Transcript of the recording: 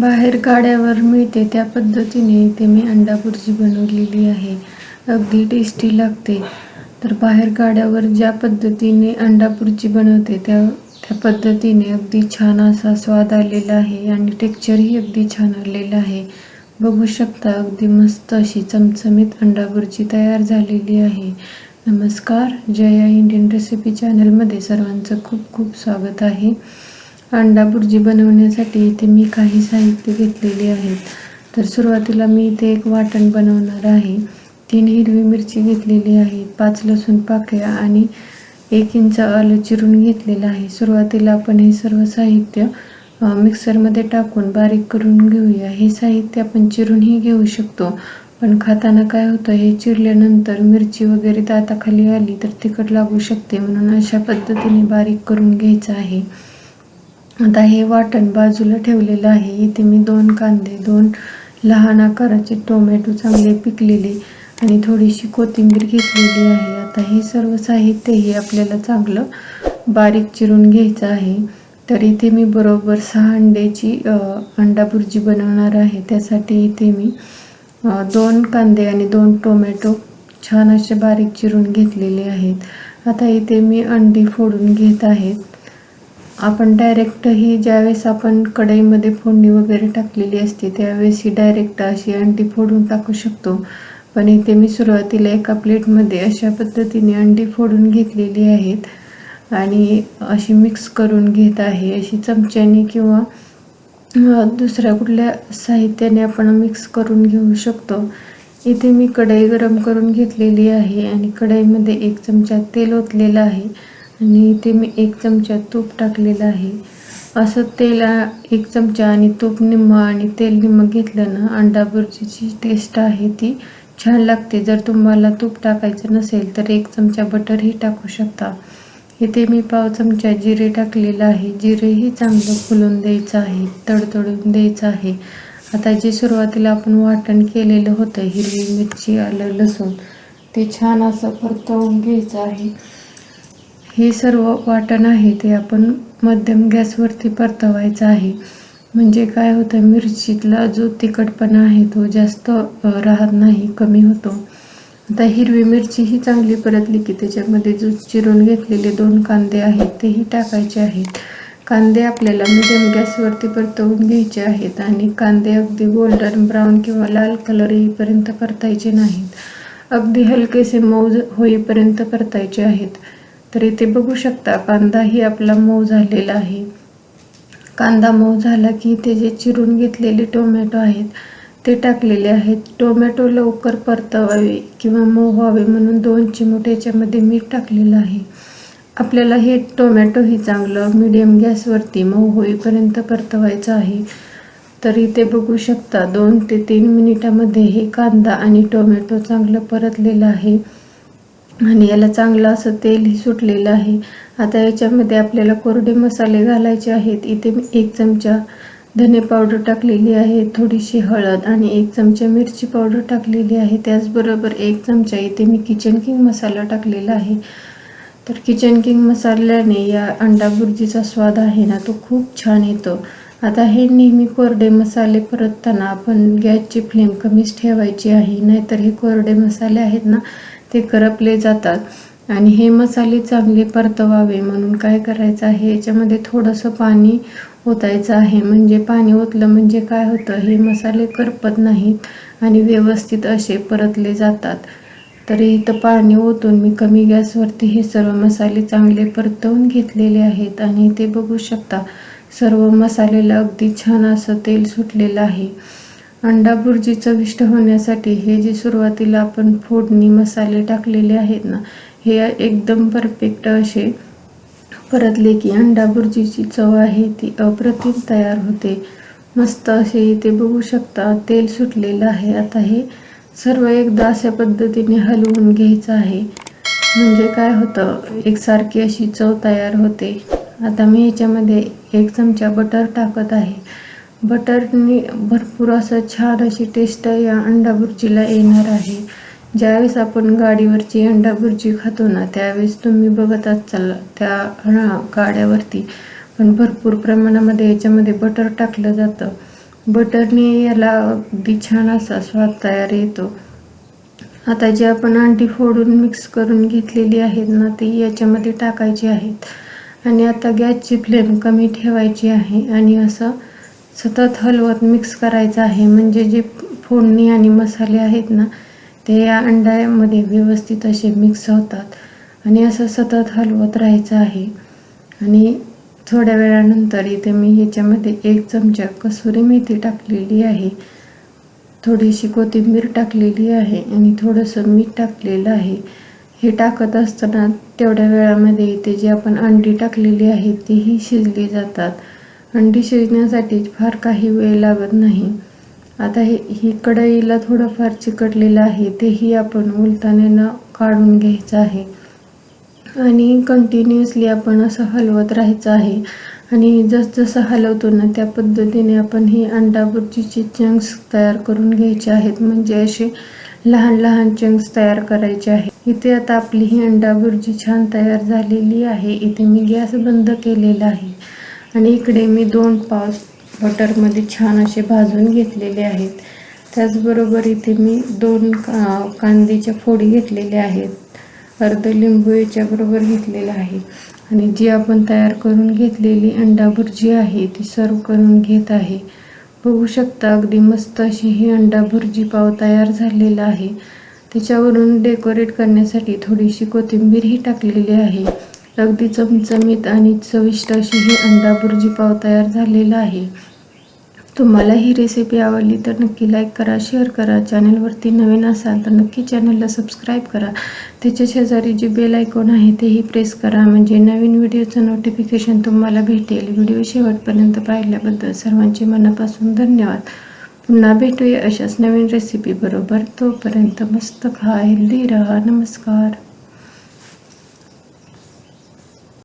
बाहेर गाड्यावर मिळते. त्या पद्धतीने इथे मी अंडा भुर्जी बनवलेली आहे. अगदी टेस्टी लागते. तर बाहेर गाड्यावर ज्या पद्धतीने अंडा भुर्जी बनवते त्या त्या पद्धतीने अगदी छान असा स्वाद आलेला आहे आणि टेक्चरही अगदी छान आलेलं आहे. बघू शकता अगदी मस्त अशी चमचमीत अंडा भुर्जी तयार झालेली आहे. नमस्कार. जया इंडियन रेसिपी चॅनलमध्ये सर्वांचं खूप खूप स्वागत आहे. अंडा बुर्जी बनवण्यासाठी इथे मी काही साहित्य घेतलेली आहेत. तर सुरुवातीला मी इथे एक वाटण बनवणार आहे. तीन हिरवी मिरची घेतलेली आहे पाच लसूण पाकळ्या आणि एक इंच आलं चिरून घेतलेलं आहे. सुरुवातीला आपण हे सर्व साहित्य मिक्सरमध्ये टाकून बारीक करून घेऊया. हे साहित्य आपण चिरूनही घेऊ शकतो पण खाताना काय होतं हे चिरल्यानंतर मिरची वगैरे दाताखाली आली तर तिखट लागू शकते म्हणून अशा पद्धतीने बारीक करून घ्यायचं आहे. आता हे वाटण बाजूला ठेवलेलं आहे. इथे मी दोन कांदे दोन लहान आकाराचे टोमॅटो चांगले पिकलेले आणि थोडीशी कोथिंबीर घेतलेली आहे. आता हे सर्व साहित्य हे आपल्याला चांगलं बारीक चिरून घ्यायचं आहे. तर इथे मी बरोबर सहा अंड्याची अंडा भुर्जी बनवणार आहे. त्यासाठी इथे मी दोन कांदे आणि दोन टोमॅटो छान असे बारीक चिरून घेतलेले आहेत. आता इथे मी अंडी फोडून घेत आहेत आपण डायरेक्ट ही ज्यावेळेस आपण कढईमध्ये फोडणी वगैरे टाकलेली असते त्यावेळेस ही डायरेक्ट अशी अंडी फोडून टाकू शकतो. पण इथे मी सुरुवातीला एका प्लेटमध्ये अशा पद्धतीने अंडी फोडून घेतलेली आहेत. आणि अशी मिक्स करून घेत आहे. अशी चमच्याने किंवा दुसऱ्या कुठल्या साहित्याने आपण मिक्स करून घेऊ शकतो. इथे मी कढई गरम करून घेतलेली आहे आणि कढईमध्ये एक चमचा तेल ओतलेलं आहे. आणि इथे मी एक चमचा तूप टाकलेलं आहे. असं तेल एक चमचा आणि तूप निम्मा आणि तेल निम्म घेतलं ना अंडा बुर्जीची टेस्ट आहे ती छान लागते. जर तुम्हाला तूप टाकायचं नसेल तर एक चमचा बटरही टाकू शकता. इथे मी पाव चमचा जिरे टाकलेलं आहे. जिरेही चांगलं फुलून द्यायचं आहे तडतडून द्यायचं आहे. आता जे सुरुवातीला आपण वाटण केलेलं होतं हिरवी मिरची आलं लसूण ते छान असं परतवून घ्यायचं आहे. हे सर्व वाटण आहे ते आपण मध्यम गॅसवरती परतवायचं आहे. म्हणजे काय होतं मिरचीतला जो तिखटपणा आहे तो जास्त राहत नाही कमी होतो. आता हिरवी मिरची ही चांगली परतली की त्याच्यामध्ये जो चिरून घेतलेले दोन कांदे आहेत तेही टाकायचे आहेत. कांदे आपल्याला मिडियम गॅसवरती परतवून घ्यायचे आहेत आणि कांदे अगदी गोल्डन ब्राऊन किंवा लाल कलर येईपर्यंत परतायचे नाहीत. अगदी हलकेसे मऊ होईपर्यंत परतायचे आहेत. तर इथे बघू शकता कांदाही आपला मऊ झालेला आहे. कांदा मऊ झाला की ते जे चिरून घेतलेले टोमॅटो आहेत ते टाकलेले आहेत. टोमॅटो लवकर परतवावे किंवा मऊ व्हावे म्हणून दोन चिमूट याच्यामध्ये मीठ टाकलेलं आहे. आपल्याला हे टोमॅटोही चांगलं मिडियम गॅसवरती मऊ होईपर्यंत परतवायचं आहे. तर इथे बघू शकता दोन ते तीन मिनिटामध्ये हे कांदा आणि टोमॅटो चांगलं परतलेलं आहे. आणि याला चांगलं असं तेलही सुटलेलं आहे. आता याच्यामध्ये आपल्याला कोरडे मसाले घालायचे आहेत. इथे मी एक चमचा धने पावडर टाकलेली आहे थोडीशी हळद आणि एक चमचा मिरची पावडर टाकलेली आहे. त्याचबरोबर एक चमचा इथे मी किचन किंग मसाला टाकलेला आहे. तर किचन किंग मसाल्याने या अंडा बुर्जीचा स्वाद आहे ना तो खूप छान येतो. आता हे नेहमी कोरडे मसाले परतताना आपण गॅसची फ्लेम कमीच ठेवायची आहे. नाहीतर हे कोरडे मसाले आहेत ना ते करपले जातात. आणि हे मसाले चांगले परतवावे म्हणून काय करायचं आहे? याच्यामध्ये थोडंसं पाणी ओतायचं आहे. म्हणजे पाणी ओतलं म्हणजे काय होतं? हे मसाले करपत नाहीत आणि व्यवस्थित असे परतले जातात. तरी इथं पाणी ओतून मी कमी गॅसवरती हे सर्व मसाले चांगले परतवून घेतलेले आहेत. आणि ते बघू शकता सर्व मसाल्याला अगदी छान असं तेल सुटलेलं आहे. अंडा बुर्जी चविष्ट होण्यासाठी हे जे सुरुवातीला आपण फोडणी मसाले टाकलेले आहेत ना हे एकदम परफेक्ट असे परतले की अंडा बुर्जीची चव आहे ती अप्रतिम तयार होते. मस्त असे इथे बघू शकता तेल सुटलेलं आहे. आता हे सर्व एकदा अशा पद्धतीने हलवून घ्यायचं आहे. म्हणजे काय होतं एकसारखी अशी चव तयार होते. आता मी ह्याच्यामध्ये एक चमचा बटर टाकत आहे. बटरने भरपूर असं छान अशी टेस्ट या अंडा बुर्जीला येणार आहे. ज्यावेळेस आपण गाडीवरची अंडा बुर्जी खातो ना त्यावेळेस तुम्ही बघतच असाल त्या गाड्यावरती. पण भरपूर प्रमाणामध्ये याच्यामध्ये बटर टाकलं जातं. बटरने याला अगदी छान असा स्वाद तयार येतो. आता जे आपण अंडी फोडून मिक्स करून घेतलेली आहेत ना ती याच्यामध्ये टाकायची आहेत. आणि आता गॅसची फ्लेम कमी ठेवायची आहे आणि असं सतत हलवत मिक्स करायचं आहे. म्हणजे जे फोडणी आणि मसाले आहेत ना ते या अंड्यामध्ये व्यवस्थित असे मिक्स होतात. आणि असं सतत हलवत राहायचं आहे. आणि थोड्या वेळानंतर इथे मी ह्याच्यामध्ये एक चमचा कसुरी मेथी टाकलेली आहे. थोडीशी कोथिंबीर टाकलेली आहे आणि थोडंसं मीठ टाकलेलं आहे. हे टाकत असताना तेवढ्या वेळामध्ये इथे जी आपण अंडी टाकलेली आहे तीही शिजली जातात. अंडी शिजण्यासाठी फार काही वेळ लागत नाही. आता हे ही कढईला थोडंफार चिकटलेलं आहे तेही आपण उलताण्यानं काढून घ्यायचं आहे. आणि कंटिन्युअसली आपण असं हलवत राहायचं आहे. आणि जसजसं हलवतो ना त्या पद्धतीने आपण ही अंडा बुर्जीचे चंक्स तयार करून घ्यायचे आहेत. म्हणजे असे लहान लहान चंक्स तयार करायचे आहेत. इथे आता आपली ही अंडा भुर्जी छान तयार झालेली आहे. इथे मी गॅस बंद केलेला आहे. आणि इकडे मी दोन पाव बटरमध्ये छान असे भाजून घेतलेले आहेत. त्याचबरोबर इथे मी दोन का कांद्याच्या फोडी घेतलेल्या आहेत. अर्ध लिंबू याच्याबरोबर घेतलेलं आहे. आणि जी आपण तयार करून घेतलेली अंडा भुर्जी आहे ती सर्व करून घेत आहे. बघू शकता अगदी मस्त अशी ही अंडा भुर्जी पाव तयार झालेला आहे. तिच्यावरून डेकोरेट करण्यासाठी थोडीशी कोथिंबीरही टाकलेली आहे. अगदी चमचमीत आणि चविष्ट अशी ही अंडा भुर्जी पाव तयार झालेला आहे. तुम्हाला ही रेसिपी आवडली तर नक्की लाईक करा शेअर करा. चॅनलवरती नवीन असाल तर नक्की चॅनलला सबस्क्राईब करा. त्याच्या शेजारी जे बेल आयकॉन आहे तेही प्रेस करा. म्हणजे नवीन व्हिडिओचं नोटिफिकेशन तुम्हाला भेटेल. व्हिडिओ शेवटपर्यंत पाहिल्याबद्दल सर्वांचे मनापासून धन्यवाद. पुन्हा भेटूया अशाच नवीन रेसिपी बरोबर. तोपर्यंत मस्त खा हेल्दी राहा. नमस्कार.